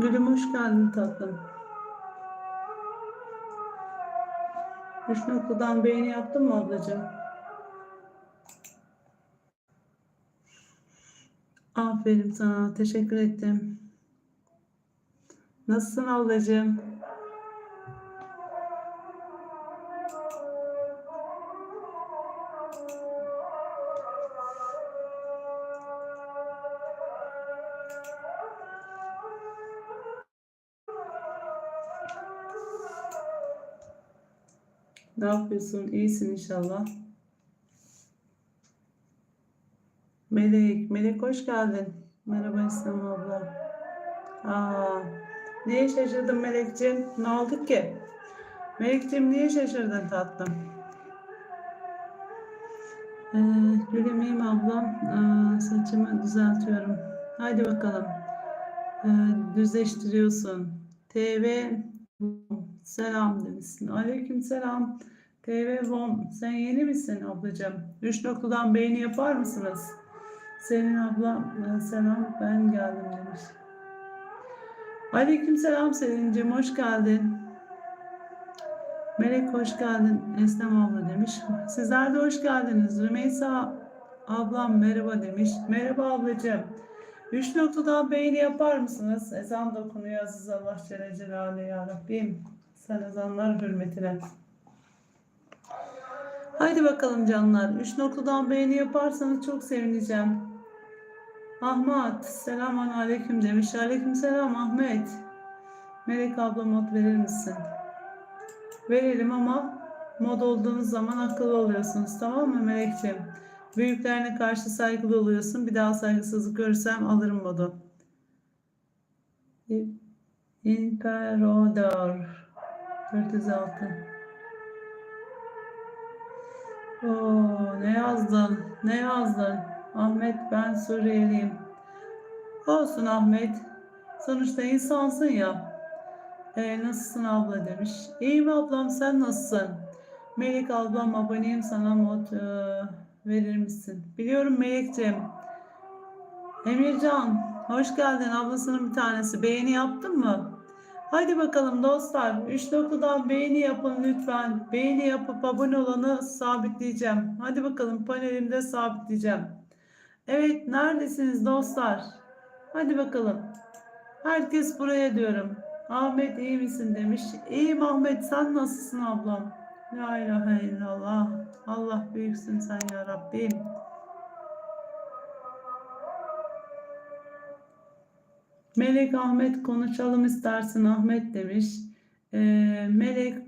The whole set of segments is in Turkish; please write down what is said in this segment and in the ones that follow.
Gülüm hoş geldin tatlım. Üç noktadan beğeni yaptın mı ablacığım? Aferin sana. Teşekkür ettim. Nasılsın ablacığım? Ne yapıyorsun? İyisin inşallah. Melek, Melek hoş geldin. Merhaba İslam abla. Aa, niye şaşırdın Melekciğim? Ne oldu ki? Melekciğim niye şaşırdın tatlım? Ee, gülüm iyiyim ablam. Aa, saçımı düzeltiyorum. Haydi bakalım. Ee, düzleştiriyorsun. TV selam demişsin. Aleyküm selam. TV Vom. Sen yeni misin ablacığım? Üç noktadan beğeni yapar mısınız? Senin abla e, selam ben geldim demiş. Aleyküm selam Selin'cim hoş geldin. Melek hoş geldin. Eslem abla demiş. Sizler de hoş geldiniz. Rümeysa ablam merhaba demiş. Merhaba ablacığım. Üç noktadan beğeni yapar mısınız? Ezan dokunuyor Aziz Allah Celle Celaluhu ya Rabbim. Sen ezanlar hürmetine. Haydi bakalım canlar. Üç noktadan beğeni yaparsanız çok sevineceğim. Ahmet, selamun aleyküm demiş. Aleyküm selam Ahmet. Melek abla mod verir misin? Verelim ama mod olduğunuz zaman akıllı oluyorsunuz. Tamam mı Melekciğim? Büyüklerine karşı saygılı oluyorsun. Bir daha saygısızlık görürsem alırım modu. İmperador 406 Oo, ne yazdın? Ne yazdın? Ahmet ben Suriyeliyim. Olsun Ahmet. Sonuçta insansın ya. Ee, nasılsın abla demiş. İyiyim ablam sen nasılsın? Melek ablam aboneyim sana mod e, verir misin? Biliyorum Melekciğim. Emircan hoş geldin ablasının bir tanesi. Beğeni yaptın mı? Haydi bakalım dostlar. 3 noktadan beğeni yapın lütfen. Beğeni yapıp abone olanı sabitleyeceğim. Hadi bakalım panelimde sabitleyeceğim. Evet neredesiniz dostlar? Hadi bakalım. Herkes buraya diyorum. Ahmet iyi misin demiş. İyiyim Ahmet sen nasılsın ablam? La ilahe illallah. Allah büyüksün sen ya Rabbim. Melek Ahmet konuşalım istersin Ahmet demiş. Ee, Melek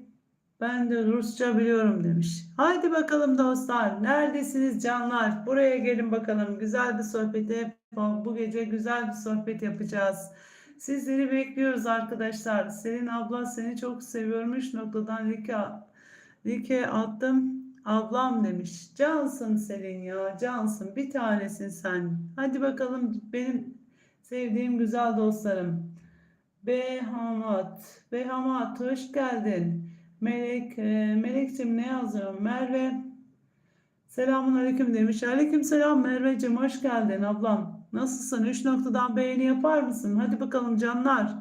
ben de Rusça biliyorum demiş. Haydi bakalım dostlar. Neredesiniz canlar? Buraya gelin bakalım. Güzel bir sohbete bu gece güzel bir sohbet yapacağız. Sizleri bekliyoruz arkadaşlar. Selin abla seni çok seviyormuş noktadan like, like attım. Ablam demiş. Cansın Selin ya cansın bir tanesin sen. Hadi bakalım benim sevdiğim güzel dostlarım. Behamat. Behamat hoş geldin. Melek, e, Melek'cim ne yazıyor? Merve. Selamun aleyküm demiş. Aleyküm selam Merveciğim hoş geldin ablam. Nasılsın? Üç noktadan beğeni yapar mısın? Hadi bakalım canlar.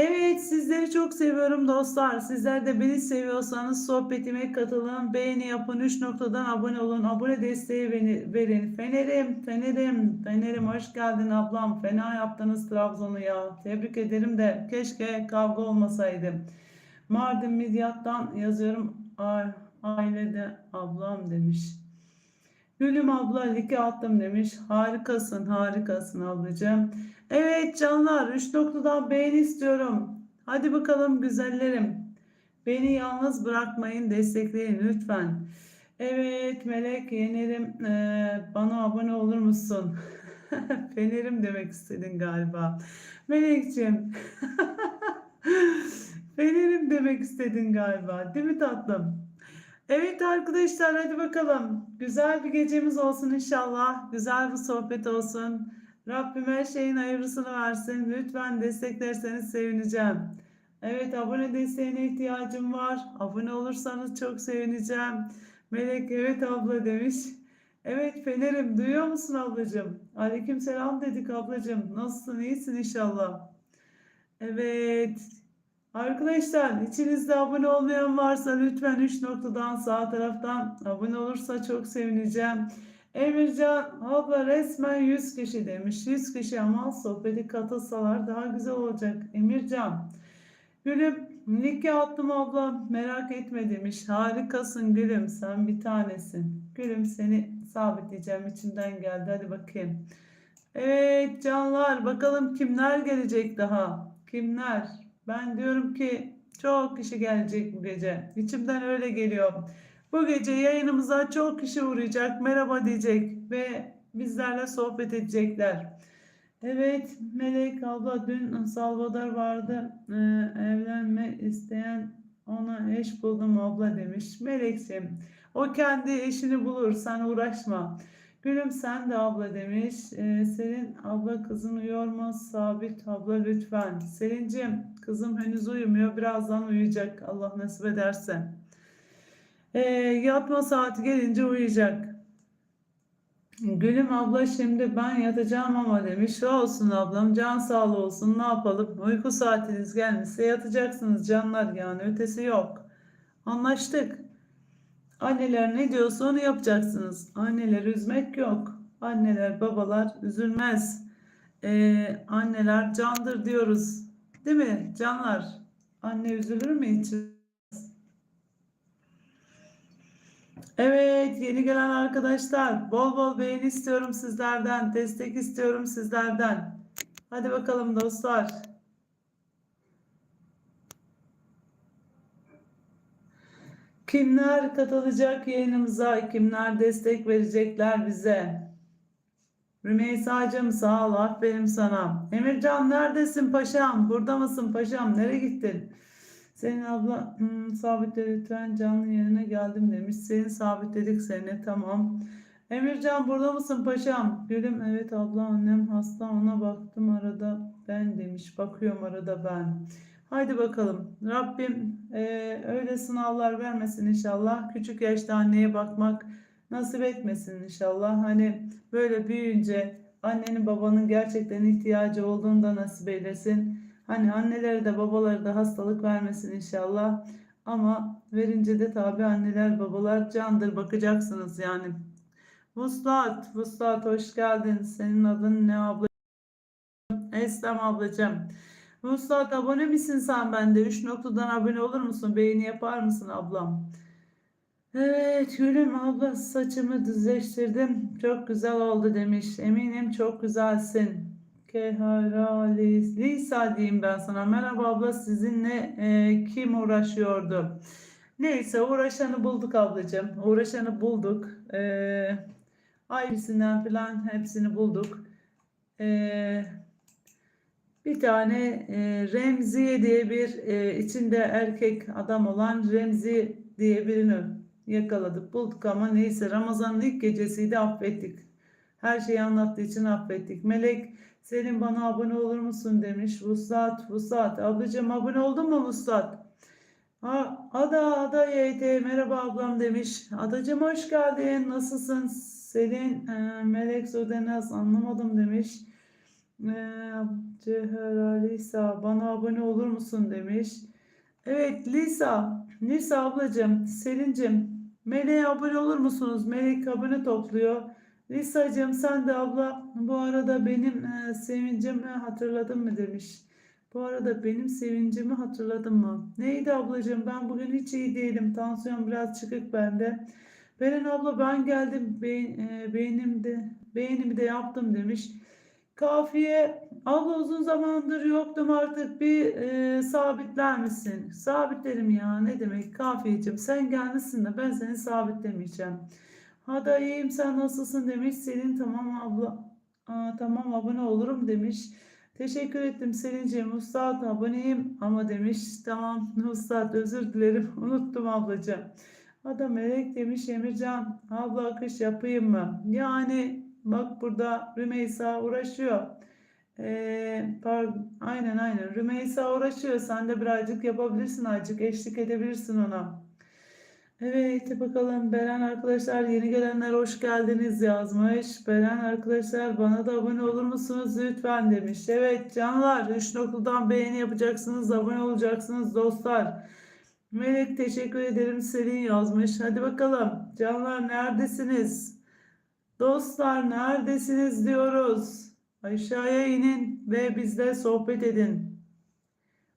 Evet sizleri çok seviyorum dostlar. Sizler de beni seviyorsanız sohbetime katılın. Beğeni yapın. 3 noktadan abone olun. Abone desteği beni, verin. Fenerim, Fenerim, Fenerim hoş geldin ablam. Fena yaptınız Trabzon'u ya. Tebrik ederim de keşke kavga olmasaydı. Mardin Midyat'tan yazıyorum. Ailede ablam demiş. Gülüm abla like attım demiş. Harikasın, harikasın ablacığım. Evet canlar 3 noktadan beğeni istiyorum. Hadi bakalım güzellerim. Beni yalnız bırakmayın destekleyin lütfen. Evet Melek yenerim ee, bana abone olur musun? Fenerim demek istedin galiba. Melekciğim. Fenerim demek istedin galiba. Değil mi tatlım? Evet arkadaşlar hadi bakalım. Güzel bir gecemiz olsun inşallah. Güzel bir sohbet olsun. Rabbim şeyin hayırlısını versin. Lütfen desteklerseniz sevineceğim. Evet abone desteğine ihtiyacım var. Abone olursanız çok sevineceğim. Melek evet abla demiş. Evet Fener'im duyuyor musun ablacığım? Aleyküm selam dedik ablacığım. Nasılsın iyisin inşallah. Evet. Arkadaşlar içinizde abone olmayan varsa lütfen 3 noktadan sağ taraftan abone olursa çok sevineceğim. Emircan abla resmen 100 kişi demiş. 100 kişi ama sohbeti katılsalar daha güzel olacak. Emircan. Gülüm Nike attım abla merak etme demiş. Harikasın gülüm sen bir tanesin. Gülüm seni sabitleyeceğim içimden geldi hadi bakayım. Evet canlar bakalım kimler gelecek daha? Kimler? Ben diyorum ki çok kişi gelecek bu gece. İçimden öyle geliyor. Bu gece yayınımıza çok kişi uğrayacak, merhaba diyecek ve bizlerle sohbet edecekler. Evet, Melek abla dün Salvador vardı. Ee, evlenme isteyen ona eş buldum abla demiş. Melek'ciğim, o kendi eşini bulur, sen uğraşma. Gülüm sen de abla demiş. Ee, Selin abla kızın uyuyor? Sabit abla lütfen. Selin'cim kızım henüz uyumuyor. Birazdan uyuyacak Allah nasip ederse. Ee, yatma saati gelince uyuyacak. Gülüm abla şimdi ben yatacağım ama demiş. Olsun ablam can sağlığı olsun ne yapalım. Uyku saatiniz gelmişse yatacaksınız canlar yani ötesi yok. Anlaştık. Anneler ne diyorsa onu yapacaksınız. Anneler üzmek yok. Anneler babalar üzülmez. Ee, anneler candır diyoruz. Değil mi canlar? Anne üzülür mü hiç? Evet, yeni gelen arkadaşlar, bol bol beğeni istiyorum sizlerden, destek istiyorum sizlerden. Hadi bakalım dostlar. Kimler katılacak yayınımıza, kimler destek verecekler bize? Rümeysa'cığım sağ ol, aferin sana. Emircan neredesin paşam? Burada mısın paşam? Nereye gittin? Senin abla hmm, sabitle lütfen canlı yerine geldim demiş. Seni sabitledik seni tamam. Emircan burada mısın paşam? Gülüm evet abla annem hasta ona baktım arada ben demiş. Bakıyorum arada ben. Haydi bakalım. Rabbim e, öyle sınavlar vermesin inşallah. Küçük yaşta anneye bakmak nasip etmesin inşallah. Hani böyle büyüyünce annenin babanın gerçekten ihtiyacı olduğunu da nasip eylesin. Hani annelere de babalara da hastalık vermesin inşallah. Ama verince de tabi anneler babalar candır bakacaksınız yani. Vuslat, Vuslat hoş geldin. Senin adın ne abla? Eslem ablacığım. Vuslat abone misin sen bende? 3 noktadan abone olur musun? Beğeni yapar mısın ablam? Evet Gülüm abla saçımı düzleştirdim. Çok güzel oldu demiş. Eminim çok güzelsin. Keharali Lisa diyeyim ben sana. Merhaba abla sizinle e, kim uğraşıyordu? Neyse uğraşanı bulduk ablacığım. Uğraşanı bulduk. E, ailesinden falan hepsini bulduk. E, bir tane e, Remziye diye bir e, içinde erkek adam olan Remzi diye birini yakaladık bulduk ama neyse Ramazan'ın ilk gecesiydi affettik. Her şeyi anlattığı için affettik. Melek senin bana abone olur musun demiş. Vuslat, Vuslat. Ablacığım abone oldun mu Vuslat? Ha, Ada, Ada YT. Merhaba ablam demiş. Adacığım hoş geldin. Nasılsın? Selin, e, Melek Sodenaz anlamadım demiş. E, Cehera Lisa bana abone olur musun demiş. Evet Lisa, Lisa ablacığım, Selin'cim, Melek'e abone olur musunuz? Melek abone topluyor. Lisacığım sen de abla bu arada benim e, sevincimi hatırladın mı demiş. Bu arada benim sevincimi hatırladın mı? Neydi ablacığım ben bugün hiç iyi değilim. Tansiyon biraz çıkık bende. Beren abla ben geldim beyin, e, beynimde, beynimi de yaptım demiş. Kafiye abla uzun zamandır yoktum artık bir e, sabitler misin? Sabitlerim ya ne demek kafiyeciğim sen gelmişsin de ben seni sabitlemeyeceğim. Hadi iyiyim sen nasılsın demiş. Selin tamam abla. Aa, tamam abone olurum demiş. Teşekkür ettim Selin'ciğim. Ustad aboneyim ama demiş. Tamam Ustad özür dilerim. Unuttum ablacığım. Ada Melek demiş Emircan abla akış yapayım mı? Yani bak burada Rümeysa uğraşıyor. Ee, pardon, aynen aynen Rümeysa uğraşıyor. Sen de birazcık yapabilirsin azıcık eşlik edebilirsin ona. Evet bakalım Beren arkadaşlar yeni gelenler hoş geldiniz yazmış. Beren arkadaşlar bana da abone olur musunuz lütfen demiş. Evet canlar 3 noktadan beğeni yapacaksınız abone olacaksınız dostlar. Melek teşekkür ederim Selin yazmış. Hadi bakalım canlar neredesiniz? Dostlar neredesiniz diyoruz. Aşağıya inin ve bizle sohbet edin.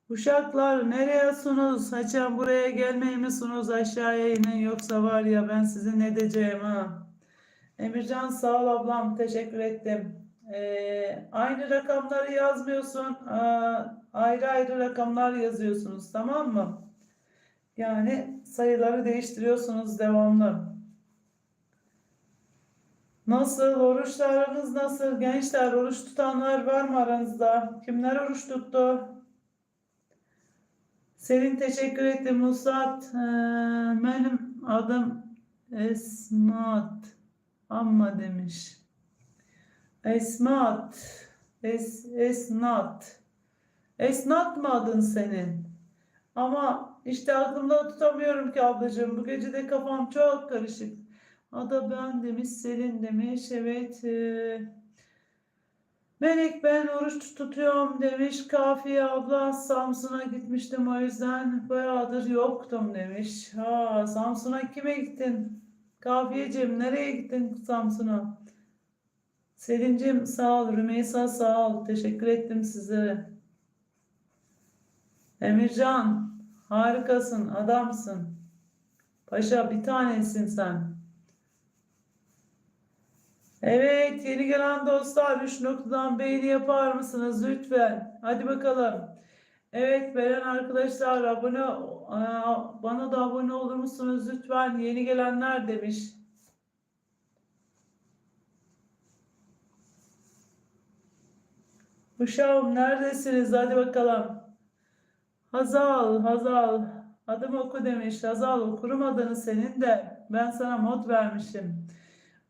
Uşaklar nereyesunuz? Haçan buraya gelmeyi misunuz? Aşağıya inin yoksa var ya ben sizi ne diyeceğim ha. Emircan sağ ol ablam teşekkür ettim. Ee, aynı rakamları yazmıyorsun. Aa, ayrı ayrı rakamlar yazıyorsunuz tamam mı? Yani sayıları değiştiriyorsunuz devamlı. Nasıl? Oruçlarınız nasıl? Gençler oruç tutanlar var mı aranızda? Kimler oruç tuttu? Selin teşekkür ettim Musat. Ee, benim adım Esmat. Amma demiş. Esmat. Es, Esnat. Esnat mı adın senin? Ama işte aklımda tutamıyorum ki ablacığım. Bu gece de kafam çok karışık. Ada ben demiş, Selin demiş. Evet. e, Melek ben oruç tutuyorum demiş. Kafiye abla Samsun'a gitmiştim o yüzden bayağıdır yoktum demiş. Ha Samsun'a kime gittin? Kafiyeciğim nereye gittin Samsun'a? Selin'cim sağ ol. Rümeysa sağ ol. Teşekkür ettim size. Emircan harikasın, adamsın. Paşa bir tanesin sen. Evet, yeni gelen dostlar 3 noktadan beğeni yapar mısınız lütfen? Hadi bakalım. Evet, Beren arkadaşlar abone Aa, bana da abone olur musunuz lütfen? Yeni gelenler demiş. Uşağım neredesiniz? Hadi bakalım. Hazal, Hazal. Adımı oku demiş. Hazal okurum adını senin de. Ben sana mod vermişim.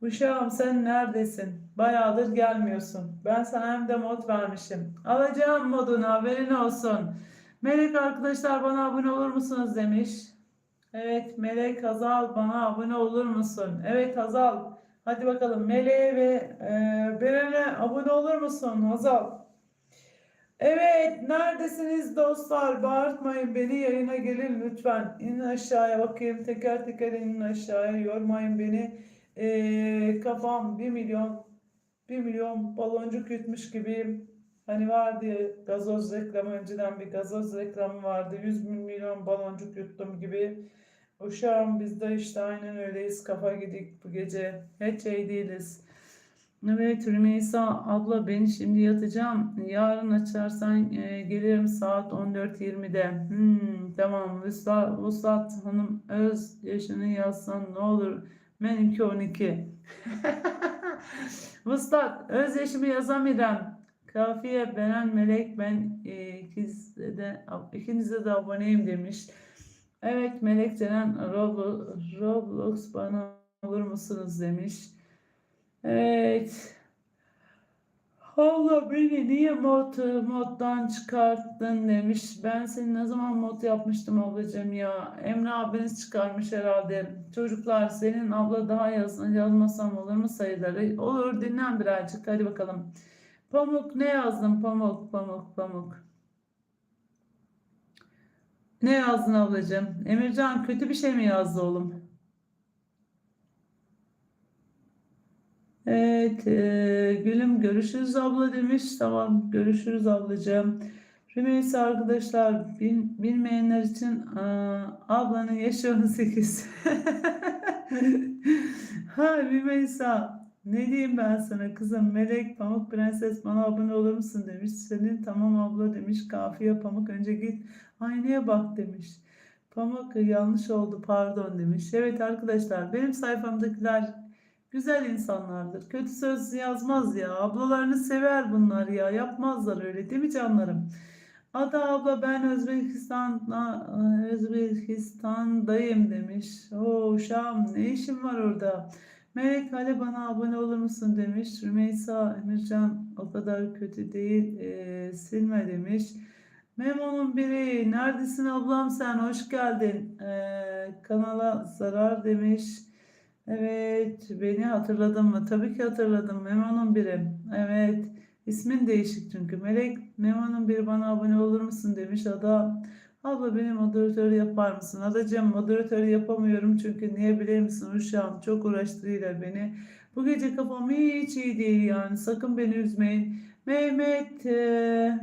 Uşağım sen neredesin? Bayağıdır gelmiyorsun. Ben sana hem de mod vermişim. Alacağım modunu haberin olsun. Melek arkadaşlar bana abone olur musunuz demiş. Evet Melek Hazal bana abone olur musun? Evet Hazal. Hadi bakalım Melek'e ve e, Beren'e abone olur musun Hazal? Evet neredesiniz dostlar? Bağırtmayın beni yayına gelin lütfen. İnin aşağıya bakayım teker teker inin aşağıya yormayın beni. Ee, kafam 1 milyon 1 milyon baloncuk yutmuş gibiyim. Hani vardı ya gazoz reklamı önceden bir gazoz reklamı vardı. 100 milyon baloncuk yuttum gibi. Uşağım biz de işte aynen öyleyiz. Kafa gidik bu gece. Hiç şey değiliz. Evet Rümeysa abla ben şimdi yatacağım. Yarın açarsan e, gelirim saat 14.20'de. Hmm, tamam Vuslat, Vuslat Hanım öz yaşını yazsan ne olur. Benimki 12. Vuslat öz yaşımı yazamıyorum. Kafiye Beren Melek ben e, ikinize de, ikinize de aboneyim demiş. Evet Melek Ceren Roblox, Roblox bana olur musunuz demiş. Evet. Allah beni niye mod, moddan çıkarttın demiş. Ben seni ne zaman mod yapmıştım ablacığım ya. Emre abiniz çıkarmış herhalde. Çocuklar senin abla daha yazın, yazmasam olur mu sayıları? Olur dinlen birazcık hadi bakalım. Pamuk ne yazdın pamuk pamuk pamuk. Ne yazdın ablacığım? Emircan kötü bir şey mi yazdı oğlum? Evet, e, Gülüm görüşürüz abla demiş. Tamam, görüşürüz ablacığım. Rümeysa arkadaşlar bil, bilmeyenler için aa, ablanın yaşı 18. ha Rümeysa ne diyeyim ben sana kızım Melek Pamuk Prenses bana abone olur musun demiş. Senin tamam abla demiş. Kafiye Pamuk önce git aynaya bak demiş. Pamuk yanlış oldu pardon demiş. Evet arkadaşlar benim sayfamdakiler Güzel insanlardır. Kötü söz yazmaz ya. Ablalarını sever bunlar ya. Yapmazlar öyle değil mi canlarım? Ada abla ben Özbekistan'da Özbekistan'dayım demiş. Oo Şam ne işin var orada? Melek Ali bana abone olur musun demiş. Rümeysa Emircan o kadar kötü değil e, silme demiş. Memo'nun biri. Neredesin ablam sen? Hoş geldin. Ee, kanala zarar demiş. Evet, beni hatırladın mı? Tabii ki hatırladım. Memo'nun biri. Evet, ismin değişik çünkü. Melek, Memo'nun biri bana abone olur musun demiş. Ada, abla beni moderatör yapar mısın? Adacığım moderatör yapamıyorum çünkü niye bilir misin uşağım? Çok uğraştırıyorlar beni. Bu gece kafam hiç iyi değil yani. Sakın beni üzmeyin. Mehmet,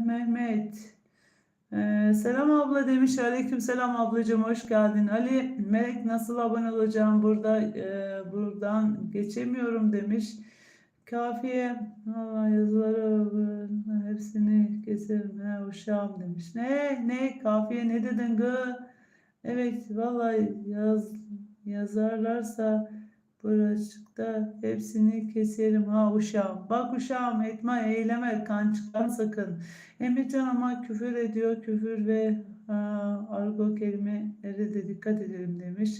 Mehmet. Ee, selam abla demiş. Aleyküm selam ablacığım hoş geldin. Ali Melek nasıl abone olacağım burada e, buradan geçemiyorum demiş. Kafiye valla yazıları hepsini keserim he uşağım demiş. Ne ne kafiye ne dedin gı? Evet vallahi yaz yazarlarsa buracıkta hepsini keserim ha uşağım. Bak uşağım etme eyleme kan çıkan sakın. Emircan ama küfür ediyor. Küfür ve aa, argo kelimeleri de dikkat edelim demiş.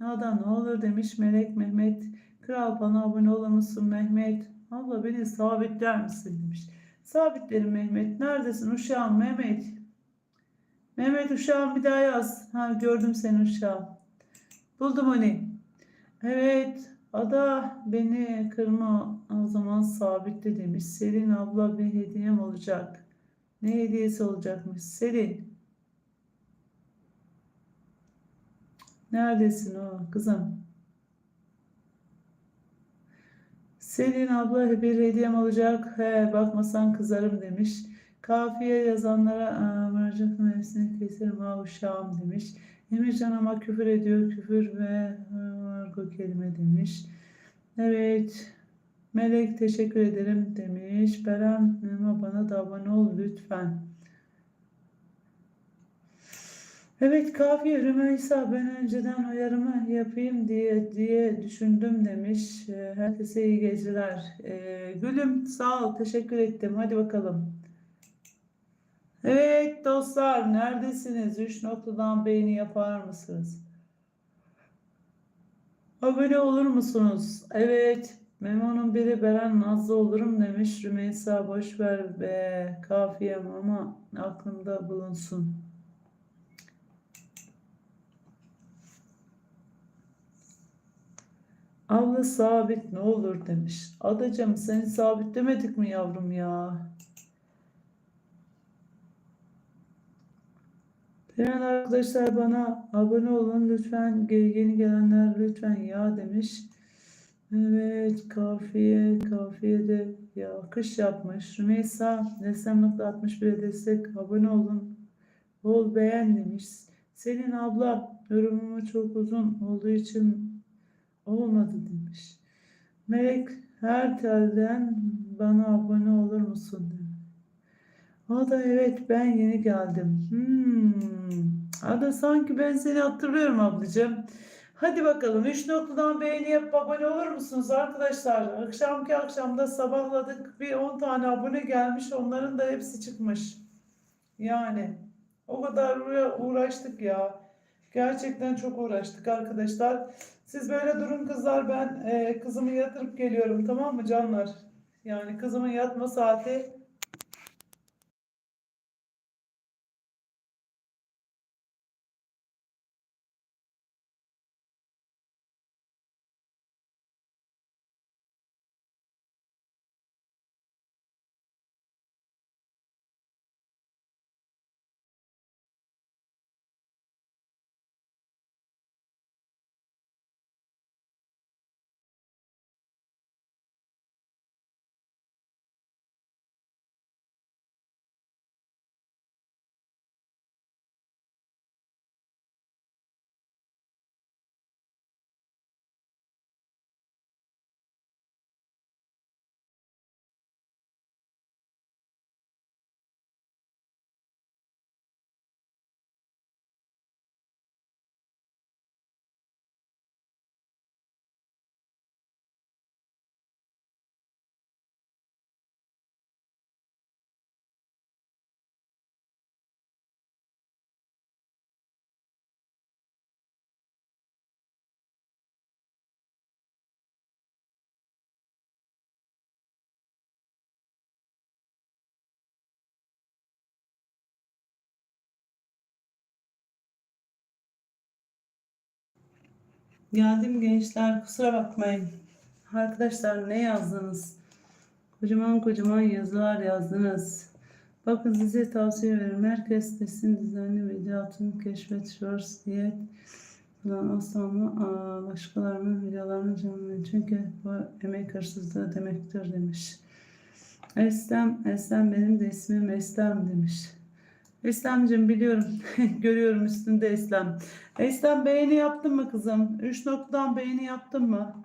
Nada ne olur demiş Melek Mehmet. Kral bana abone olur musun Mehmet? Abla beni sabitler misin demiş. Sabitlerim Mehmet. Neredesin uşağım Mehmet? Mehmet uşağım bir daha yaz. Ha gördüm seni uşağım. Buldum onu. Evet. Ada beni kırma o zaman sabitle demiş. Selin abla bir hediyem olacak. Ne hediyesi olacakmış? Selin. Neredesin o kızım? Selin abla bir hediyem olacak. He bakmasan kızarım demiş. Kafiye yazanlara mercek mevsini keserim ha uşağım demiş. Emircan ama küfür ediyor. Küfür ve argo kelime demiş. Evet. Melek teşekkür ederim demiş. Beren bana da abone ol lütfen. Evet kafiye Rümeysa ben önceden uyarımı yapayım diye diye düşündüm demiş. Ee, Herkese iyi geceler. Ee, Gülüm sağ ol teşekkür ettim. Hadi bakalım. Evet dostlar neredesiniz? 3 noktadan beğeni yapar mısınız? Abone olur musunuz? Evet. Memo'nun biri Beren Nazlı olurum demiş. Rümeysa boş ver be kafiyem ama aklımda bulunsun. Abla sabit ne olur demiş. Adacığım seni sabitlemedik mi yavrum ya? Diğer arkadaşlar bana abone olun lütfen. Yeni gelenler lütfen ya demiş. Evet kafiye kafiye de ya akış yapmış. Rümeysa Nesem.61'e destek abone olun. Bol beğen demiş. Selin abla yorumumu çok uzun olduğu için olmadı demiş. Melek her telden bana abone olur musun demiş. O da evet ben yeni geldim. Hmm. Ada sanki ben seni hatırlıyorum ablacığım. Hadi bakalım 3 noktadan beğeni yapıp abone olur musunuz arkadaşlar? Akşamki akşamda sabahladık bir 10 tane abone gelmiş onların da hepsi çıkmış. Yani o kadar uğra- uğraştık ya. Gerçekten çok uğraştık arkadaşlar. Siz böyle durun kızlar ben e, kızımı yatırıp geliyorum tamam mı canlar? Yani kızımın yatma saati Geldim gençler kusura bakmayın. Arkadaşlar ne yazdınız? Kocaman kocaman yazılar yazdınız. Bakın size tavsiye veririm. Herkes desin düzenli videoatını keşfet shorts diyet falan asla ama başkalarının videolarını canlı çünkü bu emek hırsızlığı demektir demiş. Eslem, Eslem benim de ismim Eslem demiş. Eslemciğim biliyorum. Görüyorum üstünde Eslem. Eslem beğeni yaptın mı kızım? 3 noktadan beğeni yaptın mı?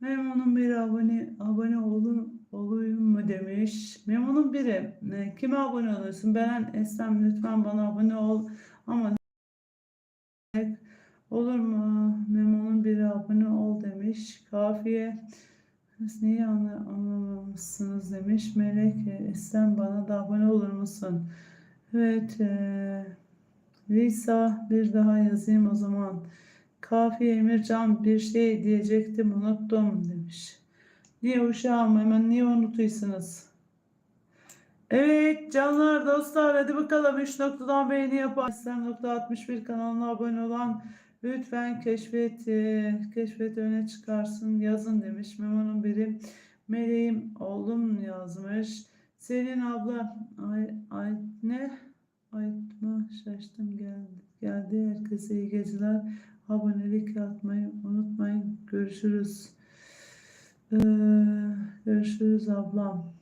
Memo'nun biri abone abone olun olayım mı demiş. Memo'nun biri. Ne, kime abone oluyorsun? Ben Eslem lütfen bana abone ol. Ama olur mu? Memo'nun biri abone ol demiş. Kafiye. Siz neyi anla, anlamamışsınız demiş. Melek Eslem bana da abone olur musun? Evet. eee, Lisa bir daha yazayım o zaman. Kafiye Emircan bir şey diyecektim unuttum demiş. Niye uşağım hemen niye unutuyorsunuz? Evet canlar dostlar hadi bakalım 3 noktadan beğeni yapan İslam.61 kanalına abone olan lütfen keşfet e, keşfet öne çıkarsın yazın demiş. Memo'nun biri meleğim oğlum yazmış. Selin abla ay, ay ne? Aytma şaştım geldi. Geldi herkese iyi geceler. Abonelik atmayı unutmayın. Görüşürüz. Ee, görüşürüz ablam.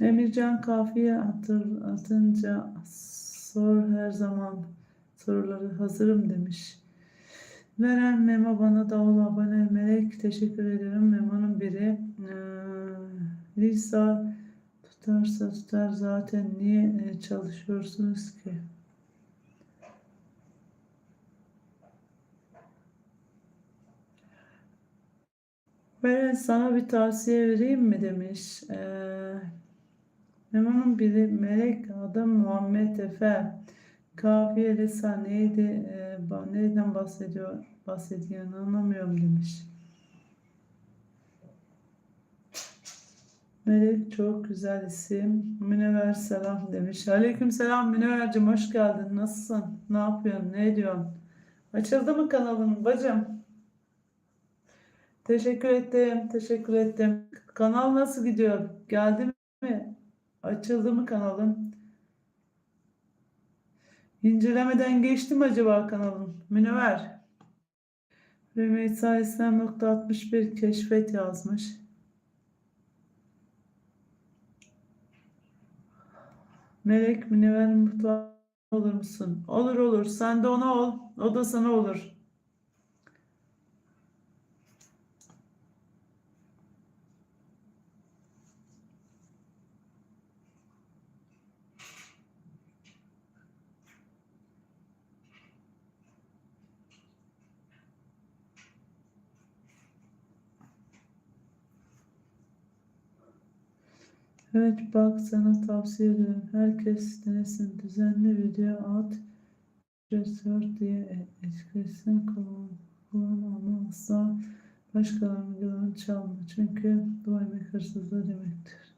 Emircan kafiye atır, atınca sor her zaman soruları hazırım demiş. Veren Memo bana da ol abone melek teşekkür ediyorum. Memo'nun biri. Ee, Lisa tutarsa tutar zaten niye e, çalışıyorsunuz ki? Veren sana bir tavsiye vereyim mi demiş. Ee, Memo'nun biri melek adı Muhammed Efe. Kafiye Lisa neydi? Ba- neyden bahsediyor? Bahsediyorsun anlamıyorum demiş. Melek çok güzel isim. Münevver selam demiş. Aleyküm selam Münevver'cim hoş geldin. Nasılsın? Ne yapıyorsun? Ne ediyorsun? Açıldı mı kanalın bacım? Teşekkür ettim. Teşekkür ettim. Kanal nasıl gidiyor? Geldi mi? Açıldı mı kanalın? İncelemeden geçti mi acaba kanalın? Münevver. Rümeysa İslam.61 keşfet yazmış. Melek Münevver mutlu olur musun? Olur olur. Sen de ona ol. O da sana olur. Evet bak sana tavsiye ederim. Herkes denesin. Düzenli video at. Resort diye etkilesen kullan, kullan ama asla başkalarının videolarını çalma. Çünkü bu emek hırsızlığı demektir.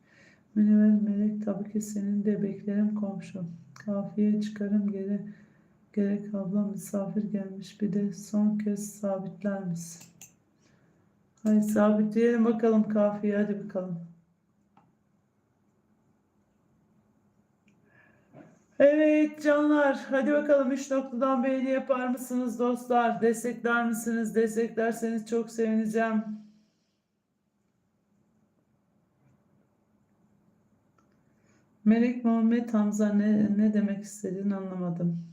Münevver melek tabii ki senin de beklerim komşum. Kafiye çıkarım geri gerek ablam misafir gelmiş bir de son kez sabitler misin? Hayır sabitleyelim bakalım kafiye hadi bakalım. Evet canlar hadi bakalım 3 noktadan beğeni yapar mısınız dostlar? Destekler misiniz? Desteklerseniz çok sevineceğim. Melek Muhammed Hamza ne, ne demek istediğini anlamadım.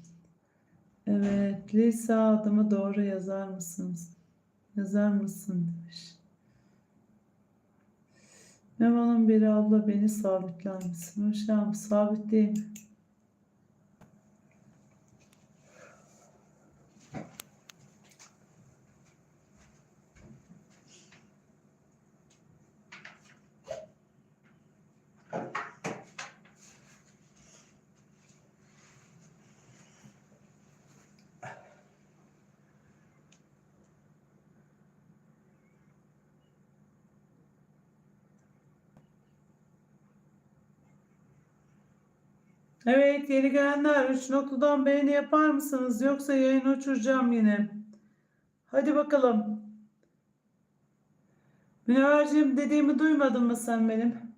Evet Lisa adımı doğru yazar mısınız? Yazar mısın demiş. Memo'nun biri abla beni sabitler misin? Hocam sabitleyeyim. Yeni gelenler 3 noktadan beğeni yapar mısınız? Yoksa yayını uçuracağım yine. Hadi bakalım. Münevverciğim dediğimi duymadın mı sen benim?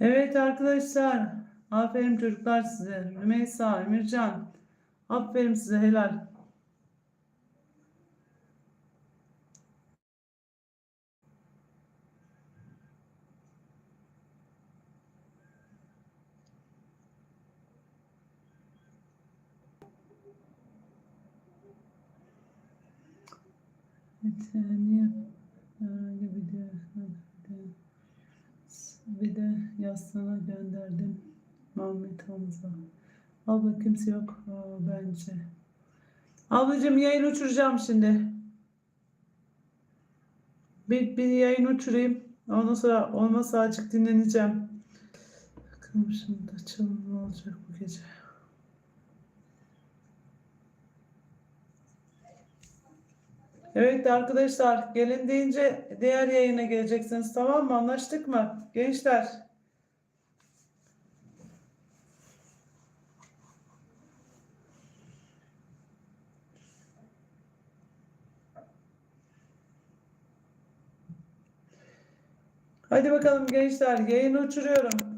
Evet arkadaşlar. Aferin çocuklar size. Rümeysa, Emircan. Aferin size helal. Evet, niye bir de, bir de yastığına gönderdim. Muhammed Hamza. Abla kimse yok Aa, bence. Ablacığım yayın uçuracağım şimdi. Bir, bir yayın uçurayım. Ondan sonra olmasa açık dinleneceğim. Bakalım şimdi açalım ne olacak bu gece. Evet arkadaşlar gelin deyince diğer yayına geleceksiniz tamam mı? Anlaştık mı? Gençler. Hadi bakalım gençler yayını uçuruyorum.